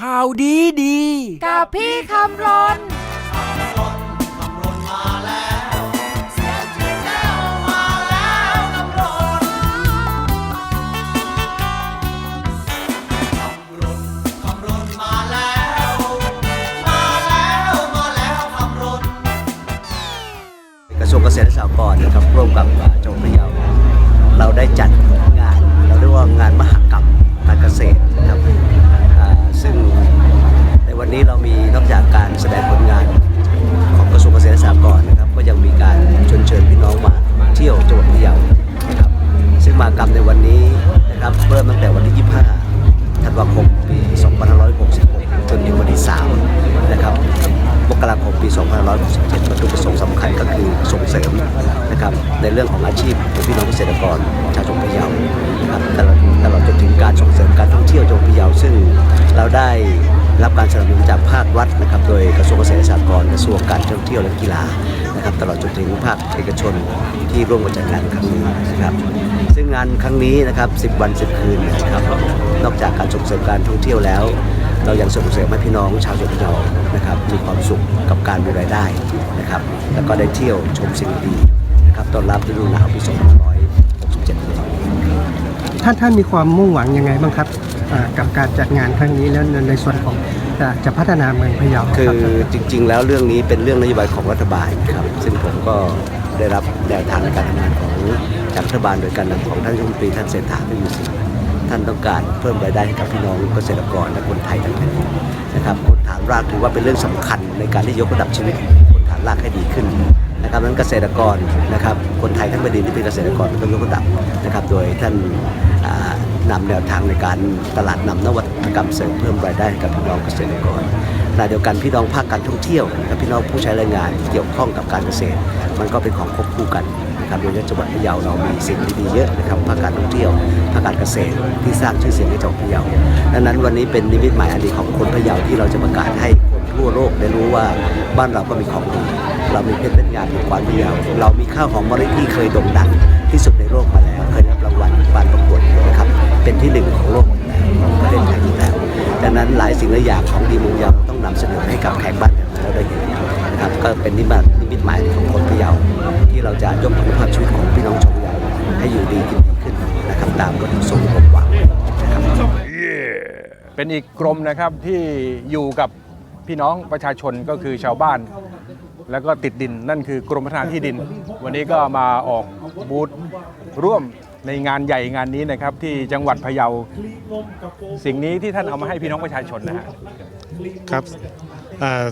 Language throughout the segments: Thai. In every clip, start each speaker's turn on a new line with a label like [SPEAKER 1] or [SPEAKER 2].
[SPEAKER 1] ข่าวดีดี
[SPEAKER 2] กับพี่คำรน
[SPEAKER 3] กระทรวงเกษตรและสหกรณ์นะครับร่วมกับจังหวัดพะเยาเราได้จัดงาน เราเรียกว่างานมหกรรมกา รชาจงพะเยานะครับตลอดตลอดจนถึงการส่งเสริมการท่องเที่ยวจังหวัดพะเยาซึ่งเราได้รับการสนับสนุนจากภาครัฐนะครับโดยกระทรวงเกษตรและสหกรณ์กระทรวงการท่องเที่ยวและกีฬานะครับตลอดจนถึงภาคเอกชนที่ร่วมกันจัดงานครั้งนี้นะครับซึ่งงานครั้งนี้นะครับ 10 วัน 10 คืนนะครับนอกจากการส่งเสริมการท่องเที่ยวแล้ว เรายังส่งเสริมให้พี่น้องชาวจังหวัดพะเยานะครับมีความสุขกับการมีรายได้นะครับแล้วก็ได้เที่ยวชมสิ่งดีนะครับต้อนรับฤดูหนาวปี2567
[SPEAKER 4] ท่านท่านมีความมุ่งหวังยังไงบ้างครับกับการจัดงานครั้งนี้แล้วในส่วนของจะจะพัฒนาเมืองพะเยา
[SPEAKER 3] คือ
[SPEAKER 4] รับ
[SPEAKER 3] จริง ๆ แล้วเรื่องนี้เป็นเรื่องนโยบายของรัฐบาลครับ ซึ่งผมก็ได้รับแนวทางในการทำงานของจากรัฐบาลโดยการนำของท่านรัฐมนตรีท่านเศรษฐาทวีสินท่านต้องการเพิ่มรายได้ให้กับพี่น้องเกษตรกรและคนไทยทั้งแผ่นดินนะครับคนฐานรากถือว่าเป็นเรื่องสำคัญในการที่ยกระดับชีวิตคนฐานรากให้ดีขึ้น เกษตรกรนะครับคนไทยทั้งแผ่นดินที่เป็นเกษตรกรต้องยกระดับนะครับโดยท่านนำแนวทางในการตลาดนำนวัตกรรมเสริมเพิ่มรายได้กับพี่น้องเกษตรกรขณะเดียวกันพี่น้องภาคการท่องเที่ยวนะครับพี่น้องผู้ใช้แรงงานที่เกี่ยวข้องกับการเกษตร มันก็เป็นของควบคู่กันนะครับโดยเฉพาะจังหวัดพะเยาเรามีสิ่งดีๆเยอะนะครับภาคการท่องเที่ยวภาคการเกษตรที่สร้างชื่อเสียงให้จังหวัดพะเยาดังนั้นวันนี้เป็นนิมิตหมายอันดีของคนพะเยาที่เราจะประกาศให้ ทั่วโลกได้รู้ว่าบ้านเราก็มีของดี เรามีเพชรเป็นงานของความพะเยาเรามีข้าวหอมมะลิที่เคยโด่งดังที่สุดในโลกมาแล้ว เคยได้รับรางวัลการประกวดนะครับ เป็นที่หนึ่งของโลกของประเทศไทยอยู่แล้ว ดังนั้นหลายสิ่งหลายอย่างของดีเมุงยาวต้องนำเสนอให้กับแขกบ้านของเราได้เห็นนะครับ ก็เป็นนิมิตนิมิตหมายของคนพะเยาที่เราจะยกคุณภาพชีวิตของพี่น้องชาวพะเยาให้อยู่ดีกินดีขึ้นนะครับตามวัตถุประสงค์ที่ผมหวังนะครับ
[SPEAKER 5] เป็นอีกกรมนะครับที่อยู่กับ พี่น้องประชาชนก็คือชาวบ้าน แล้วก็ติดดินนั่นคือกรมพัฒนาที่ดิน วันนี้ก็มาออกบูธร่วมในงานใหญ่งานนี้นะครับที่จังหวัดพะเยา สิ่งนี้ที่ท่านเอามาให้พี่น้องประชาชนนะฮะ
[SPEAKER 6] ครับ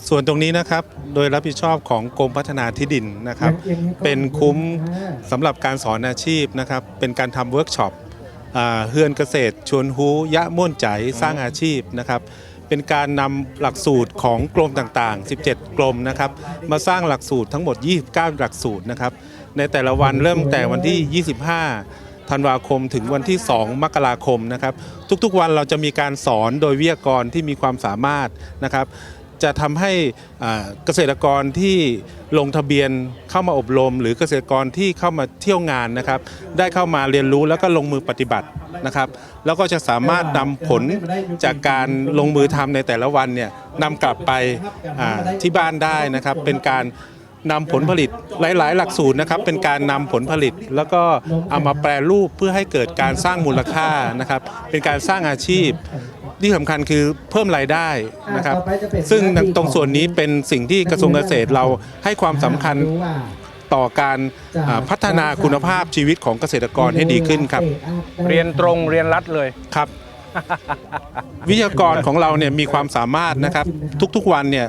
[SPEAKER 6] ส่วนตรงนี้นะครับโดยรับผิดชอบของกรมพัฒนาที่ดินนะครับ เป็นคุ้มสำหรับการสอนอาชีพนะครับ เป็นการทำเวิร์กช็อปเฮือนเกษตรชวนฮูยะม่วนใจสร้างอาชีพนะครับ เป็นการนำหลักสูตรของกรมต่างๆ 17 กรมนะครับ มาสร้างหลักสูตรทั้งหมด 29 หลักสูตรนะครับ ในแต่ละวันเริ่มแต่วันที่ 25 ธันวาคมถึงวันที่ 2 มกราคมนะครับ ทุกๆวันเราจะมีการสอนโดยวิทยากรที่มีความสามารถนะครับ จะทำให้เกษตรกรที่ลงทะเบียนเข้ามาอบรม หรือเกษตรกรที่เข้ามาเที่ยวงานนะครับ ได้เข้ามาเรียนรู้แล้วก็ลงมือปฏิบัตินะครับ แล้วก็จะสามารถนำผลจากการลงมือทำในแต่ละวันเนี่ยนำกลับไปอ่าที่บ้านได้นะครับ เป็นการนำผลผลิตหลาย ๆ หลักสูตรนะครับ เป็นการนำผลผลิต แล้วก็เอามาแปรรูปเพื่อให้เกิดการสร้างมูลค่านะครับ เป็นการสร้างอาชีพ ที่สำคัญคือเพิ่มรายได้นะครับซึ่งตรงส่วนนี้เป็นสิ่งที่กระทรวงเกษตรเราให้ความสำคัญต่อการอ่าพัฒนาคุณภาพชีวิตของเกษตรกรให้ดีขึ้นครับ
[SPEAKER 5] เรียนตรงเรียนรัดเลย
[SPEAKER 6] ครับ วิทยากรของเราเนี่ยมีความสามารถนะครับทุกๆวันเนี่ย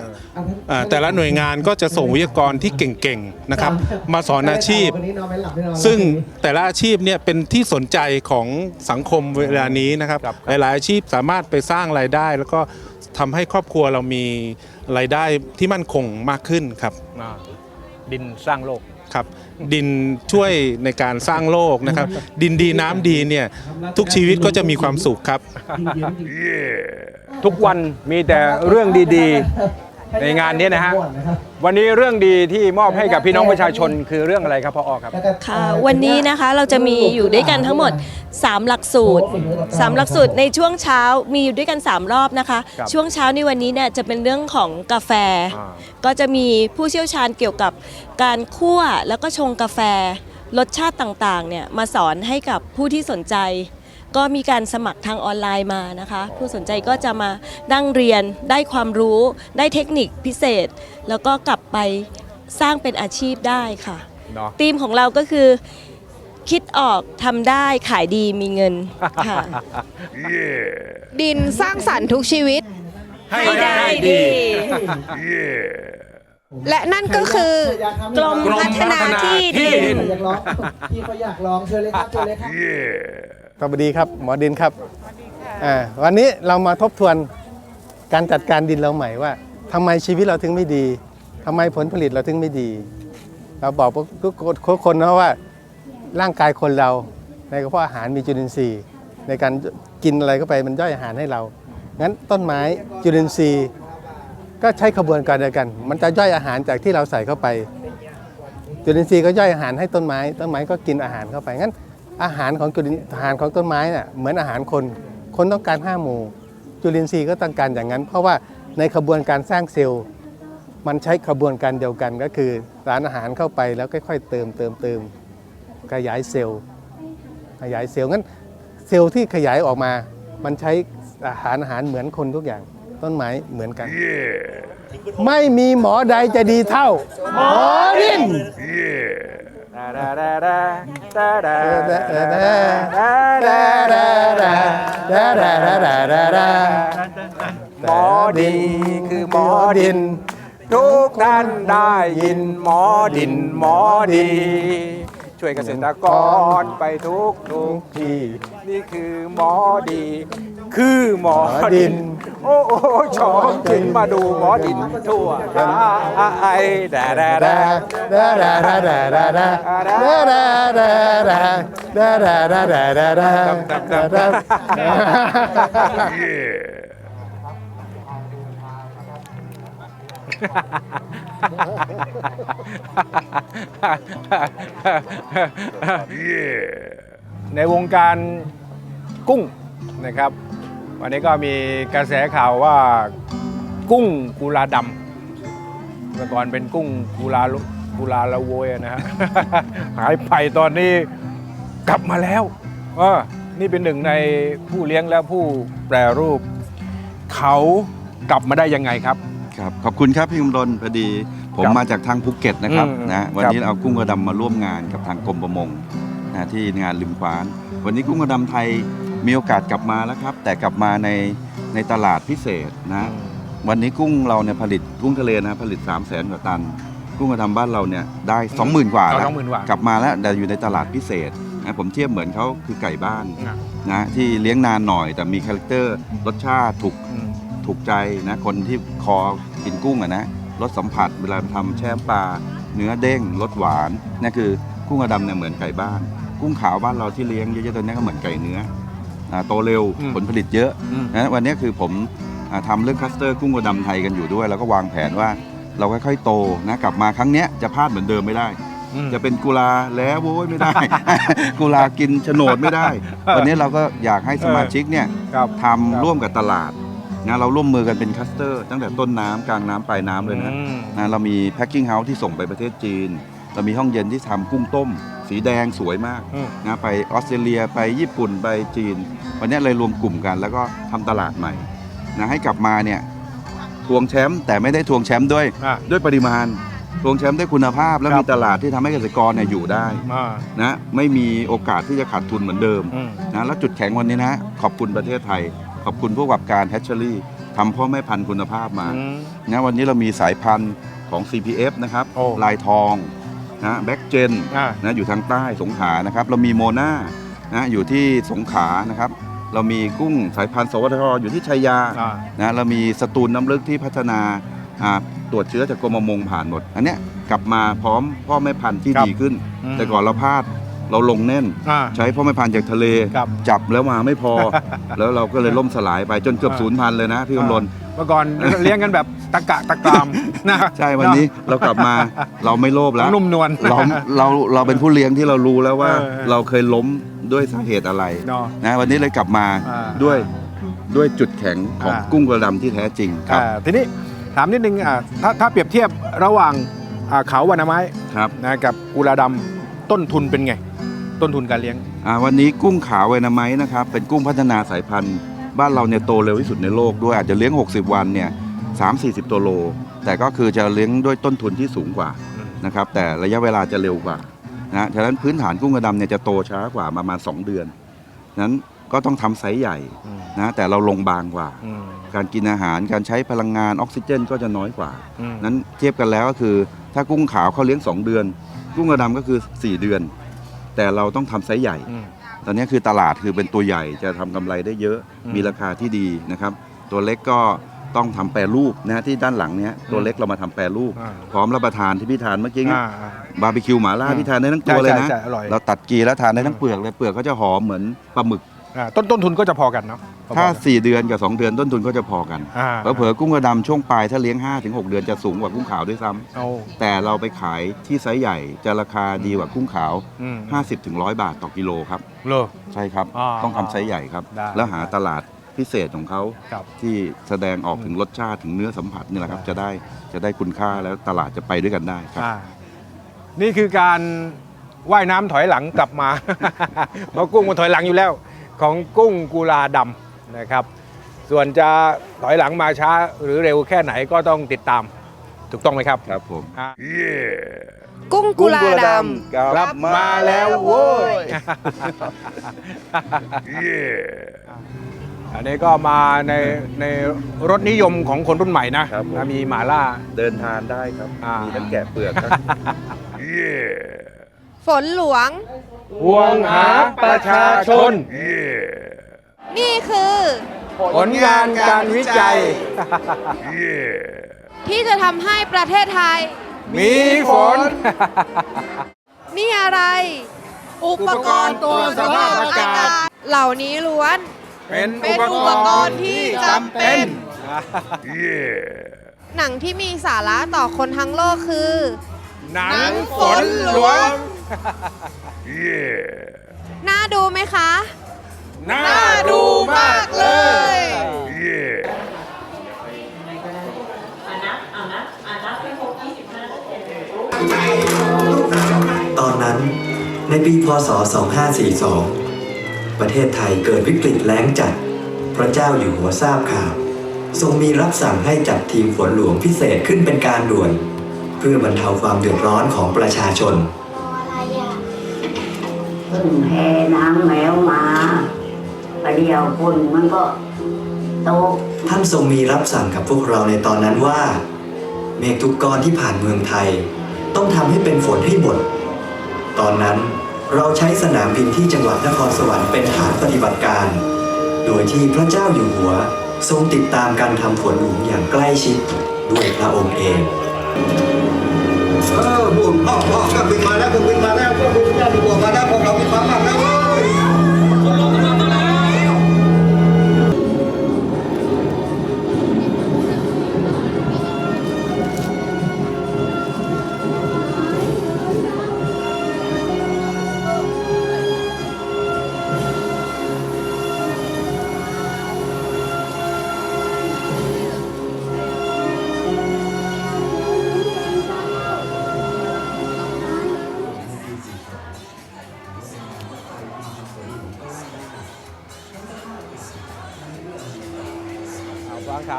[SPEAKER 6] แต่ละหน่วยงานก็จะส่งวิทยากรที่เก่งๆนะครับมาสอนอาชีพ ซึ่งแต่ละอาชีพเนี่ยเป็นที่สนใจของสังคมเวลานี้นะครับหลายๆอาชีพสามารถไปสร้างรายได้ แล้วก็ทำให้ครอบครัวเรามีรายได้ที่มั่นคงมากขึ้นครับ
[SPEAKER 5] ดินสร้างโลก
[SPEAKER 6] ครับดินช่วยในการสร้างโลกนะครับ ดินดีน้ำดีเนี่ยทุกชีวิตก็จะมีความสุขครับ
[SPEAKER 5] ทุกวันมีแต่เรื่องดีๆ ในงานนี้นะฮะวันนี้เรื่องดีที่มอบให้กับพี่น้องประชาชนคือเรื่องอะไรครับพอครับ
[SPEAKER 1] ค่ะวันนี้นะคะเราจะมีอยู่ด้วยกันทั้งหมด 3 หลักสูตร3หลักสูตรในช่วงเช้ามีอยู่ด้วยกัน 3 รอบนะคะ
[SPEAKER 5] ครับ
[SPEAKER 1] ช่วงเช้าในวันนี้เนี่ยจะเป็นเรื่องของกาแฟ
[SPEAKER 5] อ่า
[SPEAKER 1] ก็จะมีผู้เชี่ยวชาญเกี่ยวกับการคั่วแล้วก็ชงกาแฟรสชาติต่างๆเนี่ยมาสอนให้กับผู้ที่สนใจ ก็มีการสมัครทางออนไลน์มานะคะ ผู้สนใจก็จะมานั่งเรียนได้ความรู้ได้เทคนิคพิเศษ แล้วก็กลับไปสร้างเป็นอาชีพได้ค่ะ
[SPEAKER 5] เนาะ
[SPEAKER 1] ธีมของเราก็คือ คิดออกทำได้ขายดีมีเงินค่ะ
[SPEAKER 2] ดินสร้างสรรค์ทุกชีวิต
[SPEAKER 1] ให้ได้ดี
[SPEAKER 2] และนั่นก็คือ
[SPEAKER 1] กรมพัฒนาที่ดิน
[SPEAKER 4] อยากลองพี่เขาอยากลองเชิญเลยครับเชิญเลยครับ
[SPEAKER 7] สวัสดีครับ หมอดินครับอ่าวันนี้เรามาทบทวนการจัดการดินเราใหม่ว่าทำไมชีวิตเราถึงไม่ดีทำไมผลผลิตเราถึงไม่ดี เราบอกทุกคนทุกคนนะว่าร่างกายคนเราในกระเพาะอาหารมีจุลินทรีย์ ในการกินอะไรเข้าไปมันย่อยอาหารให้เรางั้นต้นไม้จุลินทรีย์ ก็ใช้ขบวนการเดียวกัน มันจะย่อยอาหารจากที่เราใส่เข้าไป จุลินทรีย์ก็ย่อยอาหารให้ต้นไม้ ต้นไม้ก็กินอาหารเข้าไปงั้น อาหารของจุลินอาหารของต้นไม้น่ะเหมือนอาหารคน คนต้องการห้าหมู่ จุลินทรีย์ก็ต้องการอย่างนั้น เพราะว่าในขบวนการสร้างเซลล์ มันใช้ขบวนการเดียวกันก็คือสารอาหารเข้าไปแล้วค่อยๆเติมเติมเติมขยายเซลล์ ขยายเซลล์งั้นเซลล์ที่ขยายออกมา มันใช้อาหารอาหารเหมือนคนทุกอย่าง ต้นไม้เหมือนกัน ไม่มีหมอใดจะดีเท่า หมอ ดิน
[SPEAKER 5] หมอดีคือหมอดิน ทุกท่านได้ยินหมอดินหมอดี ช่วยเกษตรกรไปทุกทุกที่ นี่คือหมอดี คือหมอดิน โอ้โอ้ชองขึ้นมาดูหมอดินทั่วไอ้แดแดแดในวงการกุ้งนะครับ วันนี้ก็มีกระแสข่าวว่ากุ้งกุลาดำเมื่อก่อนเป็นกุ้งกุลาลุกุลาละโวยนะฮะหายไปตอนนี้กลับมาแล้วเออนี่เป็นหนึ่งในผู้เลี้ยงและผู้แปรรูป เขากลับมาได้ยังไงครับ
[SPEAKER 8] ครับขอบคุณครับพี่กำลนพอดี ผม
[SPEAKER 5] ครับ
[SPEAKER 8] มาจากทางภูเก็ตนะครับ
[SPEAKER 5] อืม
[SPEAKER 8] นะวัน
[SPEAKER 5] ครับ
[SPEAKER 8] นี้เอากุ้งกระดำมาร่วมงานกับทางกรมประมงนะที่งานริมคว้าน วันนี้กุ้งกระดำไทย มีโอกาสกลับมาแล้วครับ แต่กลับมาในในตลาดพิเศษนะวันนี้กุ้งเราเนี่ยผลิตกุ้งทะเลนะผลิต 3 0 0แสนกว่าตัน กุ้งกระดำบ้านเราเนี่ยได้ 20,000 กว่า
[SPEAKER 5] เอา
[SPEAKER 8] แล้ว
[SPEAKER 5] 20,000กว่า
[SPEAKER 8] กลับมาแล้วแต่อยู่ในตลาดพิเศษนะผมเทียบเหมือนเขาคือไก่บ้าน
[SPEAKER 5] อะ
[SPEAKER 8] นะที่เลี้ยงนานหน่อย แต่มีคาแรคเตอร์รสชาติถูก
[SPEAKER 5] อืม
[SPEAKER 8] ถูกใจนะคนที่คอกินกุ้งอะนะรสสัมผัสเวลาทำแช่ปลาเนื้อเด้งรสหวานนั่นคือกุ้งกระดำเนี่ยเหมือนไก่บ้าน กุ้งขาวบ้านเราที่เลี้ยงเยอะๆตัวนี้ก็เหมือนไก่เนื้อ อ่าโตเร็ว
[SPEAKER 5] อืม
[SPEAKER 8] ผลผลิตเยอะ
[SPEAKER 5] อืม
[SPEAKER 8] นะวันนี้คือผมอ่าทำเรื่องคลัสเตอร์กุ้งกระดำไทยกันอยู่ด้วย แล้วก็วางแผนว่าเราค่อยๆโตนะกลับมาครั้งเนี้ยจะพลาดเหมือนเดิมไม่ได้
[SPEAKER 5] อืม
[SPEAKER 8] จะเป็นกุลาแล้วโว้ยไม่ได้ กุลากินโฉนดไม่ได้ วันนี้เราก็อยากให้สมาชิกเนี่ย
[SPEAKER 5] ครับ
[SPEAKER 8] ทำร่วมกับตลาดนะเราร่วมมือกันเป็นคัสเตอร์ ตั้งแต่ต้นน้ำกลางน้ำปลายน้ำเลยนะ
[SPEAKER 5] อืม
[SPEAKER 8] นะเรามีแพ็คกิ้งเฮาส์ที่ส่งไปประเทศจีน เรามีห้องเย็นที่ทำกุ้งต้ม สีแดงสวยมาก
[SPEAKER 5] อืม
[SPEAKER 8] นะไปออสเตรเลียไปญี่ปุ่นไปจีน วันนี้เลยรวมกลุ่มกัน แล้วก็ทำตลาดใหม่นะให้กลับมาเนี่ยทวงแชมป์แต่ไม่ได้ทวงแชมป์ด้วย
[SPEAKER 5] อะ
[SPEAKER 8] ด้วยปริมาณทวงแชมป์ด้วยคุณภาพ และ
[SPEAKER 5] ครับ
[SPEAKER 8] มีตลาดที่ทำให้เกษตรกรเนี่ยอยู่ได้
[SPEAKER 5] มา
[SPEAKER 8] นะไม่มีโอกาสที่จะขาดทุนเหมือนเดิม
[SPEAKER 5] อืม
[SPEAKER 8] นะแล้วจุดแข็งวันนี้นะขอบคุณประเทศไทย ขอบคุณผู้ประกอบการแฮชเชอรี่ทำพ่อแม่พันธุ์คุณภาพมา
[SPEAKER 5] อืม
[SPEAKER 8] นะวันนี้เรามีสายพันธุ์ของ CPF นะครับ
[SPEAKER 5] โอ้
[SPEAKER 8] ลายทอง นะแบ็กเจน
[SPEAKER 5] อะ
[SPEAKER 8] นะอยู่ทางใต้สงขลานะครับ เรามีโมนานะอยู่ที่สงขลานะครับ เรามีกุ้งสายพันธุ์สวทชอยู่ที่ชัยยา
[SPEAKER 5] อะ
[SPEAKER 8] นะเรามีสตูลน้ำลึกที่พัฒนาอ่าตรวจเชื้อจากกรมประมงผ่านหมด อันเนี้ยกลับมาพร้อมพ่อแม่พันธุ์ที่
[SPEAKER 5] ครับ
[SPEAKER 8] ดีขึ้น
[SPEAKER 5] อืม
[SPEAKER 8] แต่ก่อนเราพลาดเราลงแน่น
[SPEAKER 5] อะ
[SPEAKER 8] ใช้พ่อแม่พันธุ์จากทะเล
[SPEAKER 5] ครับ
[SPEAKER 8] จับแล้วมาไม่พอ แล้วเราก็เลยล่มสลายไปจนเกือบ
[SPEAKER 5] อ่า
[SPEAKER 8] ศูนย์พันธุ์เลยนะพี่กำลน
[SPEAKER 5] มื่อก่อน เลี้ยงกันแบบตะกะตะกรามนะ
[SPEAKER 8] ใช่วันนี้เรากลับมาเราไม่โลภแล้ว
[SPEAKER 5] นุ่มนวล
[SPEAKER 8] เราเราเราเป็นผู้เลี้ยงที่เรารู้แล้วว่า
[SPEAKER 5] เออ
[SPEAKER 8] เราเคยล้มด้วยสาเหตุอะไร
[SPEAKER 5] เนาะ
[SPEAKER 8] นะวันนี้เลยกลับมา
[SPEAKER 5] อ่า
[SPEAKER 8] ด้วยด้วยจุดแข็งของ
[SPEAKER 5] อ่า
[SPEAKER 8] กุ้งกระดำที่แท้จริงครับ
[SPEAKER 5] อ่าทีนี้ถามนิดนึงอ่าถ้าถ้าเปรียบเทียบระหว่างอ่าเขาวานาไม้
[SPEAKER 8] ครับ
[SPEAKER 5] นะกับกุลาดำต้นทุนเป็นไง ต้นทุนการเลี้ยง
[SPEAKER 8] อ่าวันนี้กุ้งขาวไวนาไมนะครับเป็นกุ้งพัฒนาสายพันธุ์ บ้านเราเนี่ยโตเร็วที่สุดในโลกด้วยอาจจะเลี้ยง 60 วันเนี่ยสามสี่สิบตัวโล แต่ก็คือจะเลี้ยงด้วยต้นทุนที่สูงกว่านะครับแต่ระยะเวลาจะเร็วกว่านะฉะนั้นพื้นฐานกุ้งกระดำเนี่ยจะโตช้ากว่าประมาณ 2 เดือนนั้นก็ต้องทำไซส์ใหญ่นะแต่เราลงบางกว่า การกินอาหารการใช้พลังงานออกซิเจนก็จะน้อยกว่า นั้นเทียบกันแล้วก็คือ ถ้ากุ้งขาวเขาเลี้ยง 2 เดือน กุ้งกระดำก็คือ 4 เดือน แต่เราต้องทำไซส์ใหญ่ ตอนนี้คือตลาดคือเป็นตัวใหญ่จะทำกำไรได้เยอะ
[SPEAKER 5] อืม
[SPEAKER 8] มีราคาที่ดีนะครับ ตัวเล็กก็ต้องทำแปรรูปนะที่ด้านหลังเนี้ยตัวเล็กเรามาทำแปรรูป
[SPEAKER 5] อ่า
[SPEAKER 8] พร้อมรับประทานที่พี่ทานเมื่อกี้เนี่ย
[SPEAKER 5] อ่าอ่า
[SPEAKER 8] บาร์บีคิวหมาล่า
[SPEAKER 5] อืม
[SPEAKER 8] พี่ทานได้ทั้งตัวเลยนะ
[SPEAKER 5] ใช่ใช่ใช่อร่อย
[SPEAKER 8] เราตัดกีแล้วทานได้ทั้งเปลือกเลยเปลือกเขาจะหอมเหมือนปลาหมึก
[SPEAKER 5] อ่าต้นต้นทุนก็จะพอกันเนาะพอๆ
[SPEAKER 8] ถ้า
[SPEAKER 5] กัน
[SPEAKER 8] 4เดือนกับ 2 เดือนต้นทุนก็จะพอกัน
[SPEAKER 5] อ่า
[SPEAKER 8] เผลอๆกุ้งกระดำช่วงปลายถ้าเลี้ยง 5-6 เดือนจะสูงกว่ากุ้งขาวด้วยซ้ำ
[SPEAKER 5] เอา
[SPEAKER 8] แต่เราไปขายที่ไซส์ใหญ่จะราคาดีกว่ากุ้งขาว
[SPEAKER 5] อืม
[SPEAKER 8] 50-100 บาทต่อกิโลครับ
[SPEAKER 5] เลอ
[SPEAKER 8] ใช่ครับ
[SPEAKER 5] อ่า
[SPEAKER 8] ต้องทำไซส์ใหญ่ครับ
[SPEAKER 5] ได้
[SPEAKER 8] แล้วหาตลาดพิเศษของเขา
[SPEAKER 5] ครับ
[SPEAKER 8] ที่แสดงออกถึงรสชาติถึงเนื้อสัมผัสนี่แหละครับจะได้จะได้คุณค่าแล้วตลาดจะไปด้วยกันได้ครับ
[SPEAKER 5] อ่านี่คือการว่ายน้ำถอยหลังกลับมา เพราะกุ้งมันถอยหลังอยู่แล้ว ของกุ้งกุลาดำนะครับ ส่วนจะถอยหลังมาช้าหรือเร็วแค่ไหนก็ต้องติดตาม ถูกต้องไหมครับ
[SPEAKER 8] ครับผม
[SPEAKER 5] อ่า
[SPEAKER 2] กุ้งกุลาด
[SPEAKER 8] กลับมาแล้วโว้ย
[SPEAKER 5] อันนี้ก็มาในในรถนิยมของคนรุ่นใหม่นะครับ
[SPEAKER 8] ผม
[SPEAKER 5] นะมีหมาล่า
[SPEAKER 8] เดินทานได้ครับ
[SPEAKER 5] อ่ามี
[SPEAKER 8] มีทั้งแกะเปลือกครับำ
[SPEAKER 2] ฝนหลวง
[SPEAKER 5] ห่วงหาประชาชน
[SPEAKER 2] นี่คือ
[SPEAKER 5] ผลงานการวิจัย
[SPEAKER 2] ที่จะทำให้ประเทศไทย
[SPEAKER 5] มีฝน
[SPEAKER 2] นี่อะไร อุปกรณ์ตรวจสภาพอากาศ เหล่านี้ล้วน
[SPEAKER 5] เป็น
[SPEAKER 2] เป็นอุปกรณ์ที่จำเป็น หนังที่มีสาระต่อคนทั้งโลกคือ
[SPEAKER 5] หนังฝนหลวง
[SPEAKER 2] น่าดูไหมคะ
[SPEAKER 5] น่า
[SPEAKER 2] น่าดูมากเลย
[SPEAKER 9] ตอนนั้นในปีพศ 2542 ประเทศไทยเกิดวิกฤตแล้งจัด พระเจ้าอยู่หัวทราบข่าว ทรงมีรับสั่งให้จัดทีมฝนหลวงพิเศษขึ้นเป็นการด่วน เพื่อบรรเทาความเดือดร้อนของประชาชน
[SPEAKER 10] ขึ้นแพน้ำแมวมาประเดี๋ยวคนมันก็ตก
[SPEAKER 9] ท่านทรงมีรับสั่งกับพวกเราในตอนนั้นว่า เมฆทุกก้อนที่ผ่านเมืองไทย ต้องทำให้เป็นฝนให้หมด ตอนนั้นเราใช้สนามบินที่จังหวัดนครสวรรค์เป็นฐานปฏิบัติการ โดยที่พระเจ้าอยู่หัวทรงติดตามการทำฝนหลวงอย่างใกล้ชิดด้วยพระองค์เอง
[SPEAKER 3] เออบุ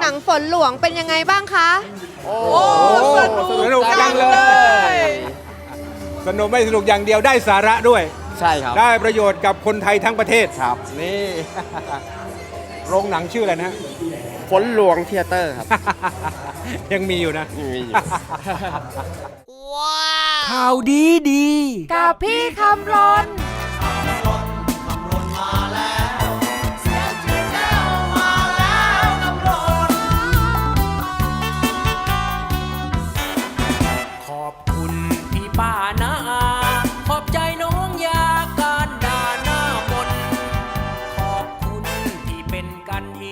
[SPEAKER 2] หนังฝนหลวงเป็นยังไงบ้างคะ โอ้
[SPEAKER 5] สนุกจังเลย สนุกไม่สนุกอย่างเดียวได้สาระด้วย
[SPEAKER 7] ใช่ครับ
[SPEAKER 5] ได้ประโยชน์กับคนไทยทั้งประเทศ ครับ นี่ โรงหนังชื่ออะไรนะฮะ
[SPEAKER 7] ฝนหลวงเทยเตอร์ครับ
[SPEAKER 5] ยังมีอยู่นะ
[SPEAKER 7] มีอยู่
[SPEAKER 2] ข่าวดีดี กับพี่คำรน